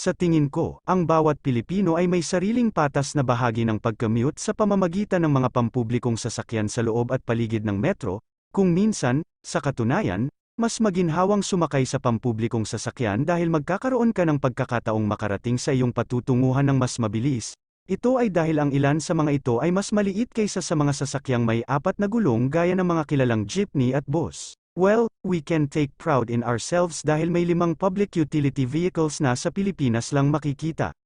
Sa tingin ko, ang bawat Pilipino ay may sariling patas na bahagi ng pagcommute sa pamamagitan ng mga pampublikong sasakyan sa loob at paligid ng metro, kung minsan, sa katunayan, mas maginhawang sumakay sa pampublikong sasakyan dahil magkakaroon ka ng pagkakataong makarating sa iyong patutunguhan ng mas mabilis. Ito ay dahil ang ilan sa mga ito ay mas maliit kaysa sa mga sasakyang may apat na gulong gaya ng mga kilalang jeepney at bus. Well, we can take proud in ourselves dahil may limang public utility vehicles na sa Pilipinas lang makikita.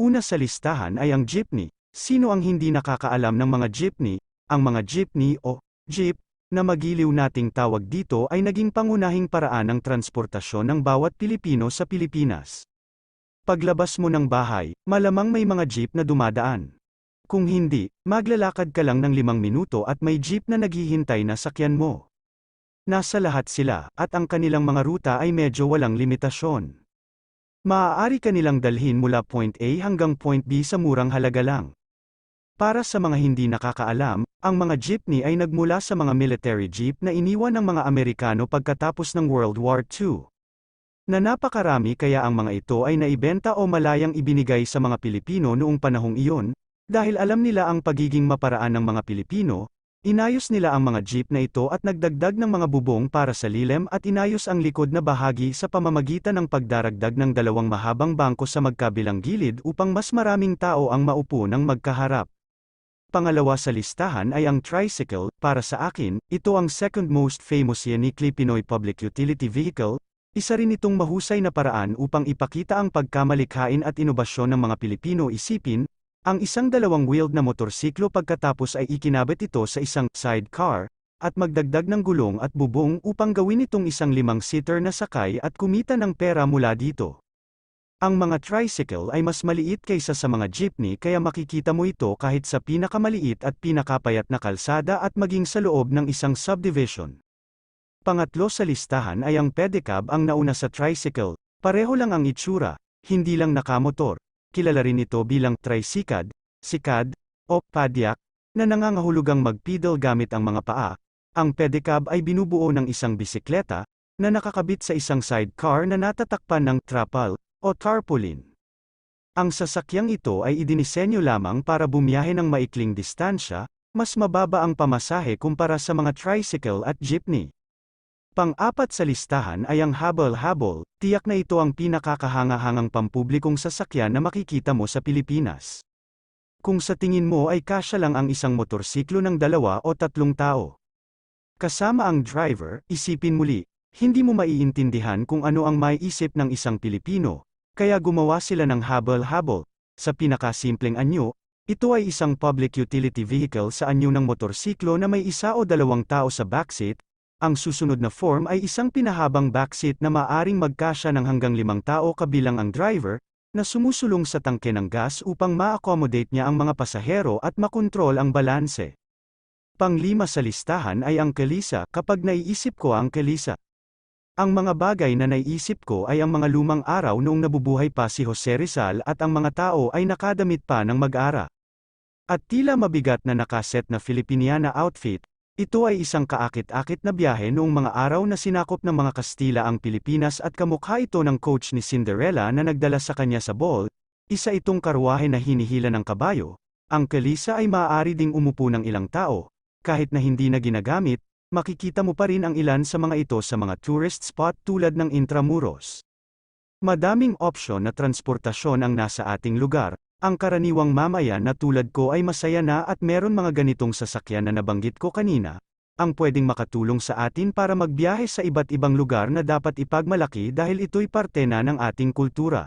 Una sa listahan ay ang jeepney. Sino ang hindi nakakaalam ng mga jeepney? Ang mga jeepney o jeep na magiliw nating tawag dito ay naging pangunahing paraan ng transportasyon ng bawat Pilipino sa Pilipinas. Paglabas mo ng bahay, malamang may mga jeep na dumadaan. Kung hindi, maglalakad ka lang ng limang minuto at may jeep na naghihintay na sakyan mo. Nasa lahat sila, at ang kanilang mga ruta ay medyo walang limitasyon. Maaari ka nilang dalhin mula point A hanggang point B sa murang halaga lang. Para sa mga hindi nakakaalam, ang mga jeepney ay nagmula sa mga military jeep na iniwan ng mga Amerikano pagkatapos ng World War II. Na napakarami kaya ang mga ito ay naibenta o malayang ibinigay sa mga Pilipino noong panahong iyon, dahil alam nila ang pagiging maparaan ng mga Pilipino, Inayos nila ang mga jeep na ito at nagdagdag ng mga bubong para sa lilim at inayos ang likod na bahagi sa pamamagitan ng pagdaragdag ng dalawang mahabang bangko sa magkabilang gilid upang mas maraming tao ang maupo ng magkaharap. Pangalawa sa listahan ay ang tricycle, para sa akin, ito ang second most famous uniquely Pinoy public utility vehicle, isa rin itong mahusay na paraan upang ipakita ang pagkamalikhain at inobasyon ng mga Pilipino. Isipin, ang isang dalawang-wheeled na motorsiklo pagkatapos ay ikinabit ito sa isang sidecar, at magdagdag ng gulong at bubong upang gawin itong isang limang-seater na sakay at kumita ng pera mula dito. Ang mga tricycle ay mas maliit kaysa sa mga jeepney kaya makikita mo ito kahit sa pinakamaliit at pinakapayat na kalsada at maging sa loob ng isang subdivision. Pangatlo sa listahan ay ang pedicab ang nauna sa tricycle, pareho lang ang itsura, hindi lang nakamotor, kilala rin ito bilang tricycad, sikad, o padyak, na nangangahulugang magpidal gamit ang mga paa. Ang pedicab ay binubuo ng isang bisikleta, na nakakabit sa isang sidecar na natatakpan ng trapal, o tarpaulin. Ang sasakyang ito ay idinisenyo lamang para bumiyahe ng maikling distansya, mas mababa ang pamasahe kumpara sa mga tricycle at jeepney. Pang-apat sa listahan ay ang habol-habol, tiyak na ito ang pinakakahangahangang pampublikong sasakyan na makikita mo sa Pilipinas. Kung sa tingin mo ay kasya lang ang isang motorsiklo ng dalawa o tatlong tao. Kasama ang driver, isipin muli, hindi mo maiintindihan kung ano ang maiisip ng isang Pilipino, kaya gumawa sila ng habol-habol. Sa pinakasimpleng anyo, ito ay isang public utility vehicle sa anyo ng motorsiklo na may isa o dalawang tao sa backseat, ang susunod na form ay isang pinahabang backseat na maaring magkasya ng hanggang limang tao kabilang ang driver, na sumusulong sa tangke ng gas upang ma-accommodate niya ang mga pasahero at makontrol ang balanse. Panglima sa listahan ay ang kalisa kapag naiisip ko ang kalisa. Ang mga bagay na naiisip ko ay ang mga lumang araw noong nabubuhay pa si Jose Rizal at ang mga tao ay nakadamit pa ng mag-ara. At tila mabigat na nakaset na Filipiniana outfit, ito ay isang kaakit-akit na biyahe noong mga araw na sinakop ng mga Kastila ang Pilipinas at kamukha ito ng coach ni Cinderella na nagdala sa kanya sa ball, isa itong karwahe na hinihila ng kabayo, ang kalisa ay maaari ding umupo ng ilang tao, kahit na hindi na ginagamit, makikita mo pa rin ang ilan sa mga ito sa mga tourist spot tulad ng Intramuros. Madaming opsyon na transportasyon ang nasa ating lugar, ang karaniwang mamayan na tulad ko ay masaya na at meron mga ganitong sasakyan na nabanggit ko kanina, ang pwedeng makatulong sa atin para magbiyahe sa iba't ibang lugar na dapat ipagmalaki dahil ito'y parte na ng ating kultura.